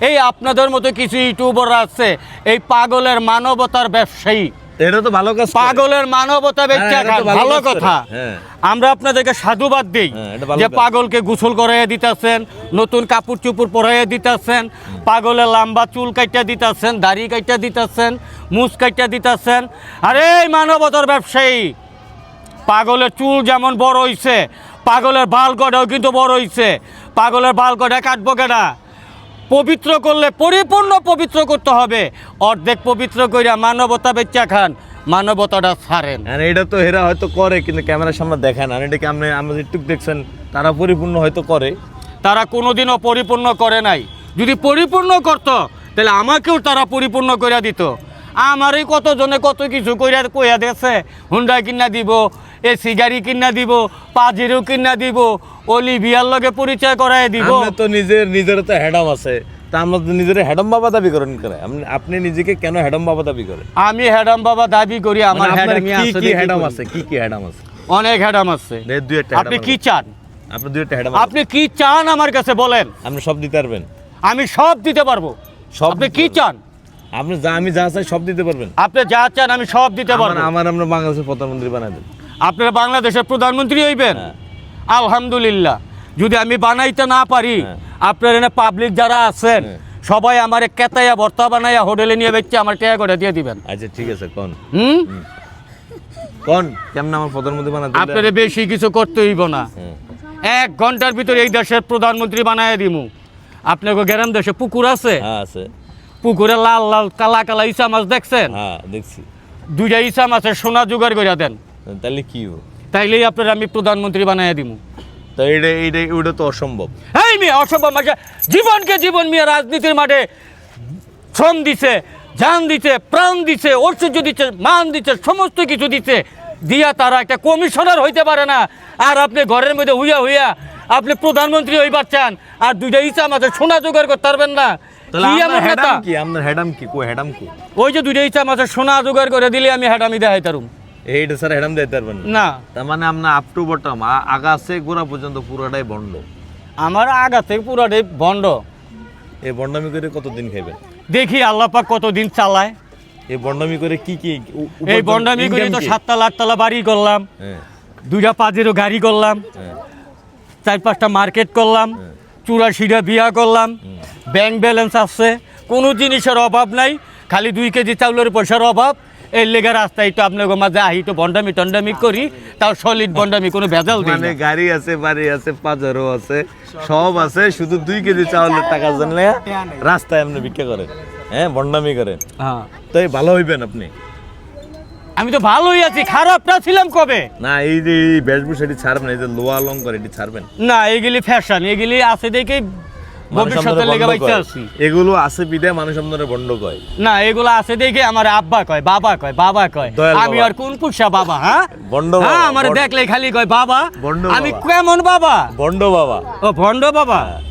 এই আপনাদের মতো কিছু ইউটিউবার আছে এই পাগলের মানবতার ব্যবসায়ী। এটা তো ভালো কাজ পাগলের মানবতা ব্যক্তি হ্যাঁ, ভালো কথা। হ্যাঁ। আমরা আপনাদেরকে সাধুবাদ দিই হ্যাঁ, যে পাগলকে গোসল করাইয়া দিতেছেন নতুন কাপড় চুপড় পরাইয়া দিতেছেন পাগলের লম্বা চুল কাইটা দিতেছেন দাড়ি কাইটা দিতেছেন মুছ কাইটা দিতেছেন। আরে এই মানবতার ব্যবসায়ী পাগলের চুল যেমন বড় হইছে পাগলের বাল কটাও কিন্তু বড় হইছে পাগলের বাল কটা কাটবো কেনা পবিত্র করলে পরিপূর্ণ পবিত্র করতে হবে। অর্ধেক পবিত্র করিয়া মানবতা বেচা খান মানবতাটা ছাড়েন আর এটা তো এরা হয়তো করে কিন্তু ক্যামেরার সামনে দেখায় না। আর এটাকে আপনি আমাদের একটু দেখছেন তারা পরিপূর্ণ হয়তো করে। তারা কোনোদিনও পরিপূর্ণ করে নাই। যদি পরিপূর্ণ করতো তাহলে আমাকেও তারা পরিপূর্ণ করে দিত। আমারই কতজনে কত কিছু কইরা কইয়া দিয়েছে। হুন্ডা কিনা দিব এসি গাড়ি কিনা দিব পাজিরও কিনা দিব অলিভিয়ার লগে পরিচয় করাই দিব। তো নিজের নিজের তো হ্যাডাম আছে। তা আমরা তো নিজের হ্যাডাম বাবা দাবি করেন করে আপনি নিজেকে কেন হ্যাডাম বাবা দাবি করেন? আমি হ্যাডাম বাবা দাবি করি আমার মানে হ্যাডামি আছে কি হ্যাডাম আছে? কি কি হ্যাডাম আছে? অনেক হ্যাডাম আছে। আপনি কি চান? আপনি দুই একটা হ্যাডাম আপনি কি চান আমার কাছে বলেন। আপনি সব দিতে পারবেন। আমি সব দিতে পারব। সব আপনি কি চান? আপনি যা আমি যা চাই সব দিতে পারবেন। আপনি যা চান আমি সব দিতে পারব। আমার আমরা বাংলাদেশের প্রধানমন্ত্রী বানাই দেন আপনারা বাংলাদেশের প্রধানমন্ত্রী হইবেন? হ্যাঁ। আলহামদুলিল্লাহ। যদি আমি বানাইতে না পারি হ্যাঁ। আপনার এনে পাবলিক যারা আছেন হ্যাঁ। সবাই আমার কেতাইয়া ভর্তা বানাইয়া হোটেলে নিয়ে বেচছে আমার টাকা করে দিয়ে দিবেন। আচ্ছা ঠিক আছে কোন? হুম? কোন? কেমন আমার প্রধানমন্ত্রী বানাই দেন আপনার বেশি কিছু করতে হইব না। এক ঘণ্টার ভিতরে এই দেশের প্রধানমন্ত্রী বানাইয়া দিমু। আপনাকে গ্রাম দেশে পুকুর আছে? হ্যাঁ আছে। পুকুরে লাল লাল কালা কালা ইসা মাছ দেখছেন? হ্যাঁ দেখছি। দুইটা ইসা মাছের সোনা জোগাড় করে দেন। তাহলে কি হব তাইলেই আপনার আমি প্রধানমন্ত্রী বানাইয়া দিমু। তো এইটা এইটা ওটা তো অসম্ভব। এই মেয়ে অসম্ভব মাসে জীবনকে জীবন মেয়ে রাজনীতির মাঠে শ্রম দিছে জান দিছে প্রাণ দিছে ঐশ্বর্য দিচ্ছে মান দিচ্ছে সমস্ত কিছু দিচ্ছে দিয়া তারা একটা কমিশনার হইতে পারে না। আর আপনি ঘরের মধ্যে হুইয়া হুইয়া আপনি প্রধানমন্ত্রী হইবার চান আর দুইটা ইচ্ছা মাঝে সোনা জোগাড় করতে পারবেন না। কি আপনার হ্যাডাম কি? হ্যাডাম ওই যে দুইটা ইচ্ছা সোনা জোগাড় করে দিলে আমি হ্যাডামি দেখাই তারুম। এইটা স্যার হ্যাডাম দিতে পারবেন না। তার মানে আপনার আপ টু বটম গোড়া পর্যন্ত পুরোটাই বন্ড আমার পুরাটাই বন্ধ। এই বন্ডামি করে কতদিন খাইবেন? দেখি আল্লাহ পাক কতদিন চালায়। এই বন্ডামি করে কি কি এই বন্ডামি করে তো? সাততলা আটতলা বাড়ি করলাম হ্যাঁ। দুইটা পাঁচেরও গাড়ি করলাম। হ্যাঁ। চার পাঁচটা মার্কেট করলাম চুরাশিটা বিয়া করলাম ব্যাংক ব্যালেন্স আছে কোনো জিনিসের অভাব নাই খালি দুই কেজি চাউলের পয়সার অভাব। এর লেগে রাস্তায় তো আপনার মাঝে আহি তো বন্ডামি টন্ডামি করি তাও সলিড বন্ডামি কোনো ভেজাল দিই মানে। গাড়ি আছে বাড়ি আছে পাজারও আছে সব আছে শুধু দুই কেজি চাউলের টাকা জানলে রাস্তায় আপনি ভিক্ষা করেন হ্যাঁ বন্ডামি করেন হ্যাঁ। তাই ভালো হইবেন আপনি। আমি তো ভালোই আছি খারাপটা ছিলাম কবে? না এই যে এই বেশভূষা এটি ছাড়বেন এই যে লোয়া অলঙ্কার এটি ছাড়বেন। না এগুলি ফ্যাশন এগুলি আছে দেখে ভবিষ্যতের লেগে বাইতে আছি এগুলো আছে বিদায় মানুষ আপনারা বন্ড কয় না এগুলো আছে দেখে আমার আব্বা কয় বাবা কয় বাবা কয়। আমি আর কোন পুষা বাবা হ্যাঁ? হ্যাঁ আমার দেখলে খালি কয় বাবা আমি কেমন বাবা? বন্ড বাবা। ও ভণ্ড বাবা? হ্যাঁ।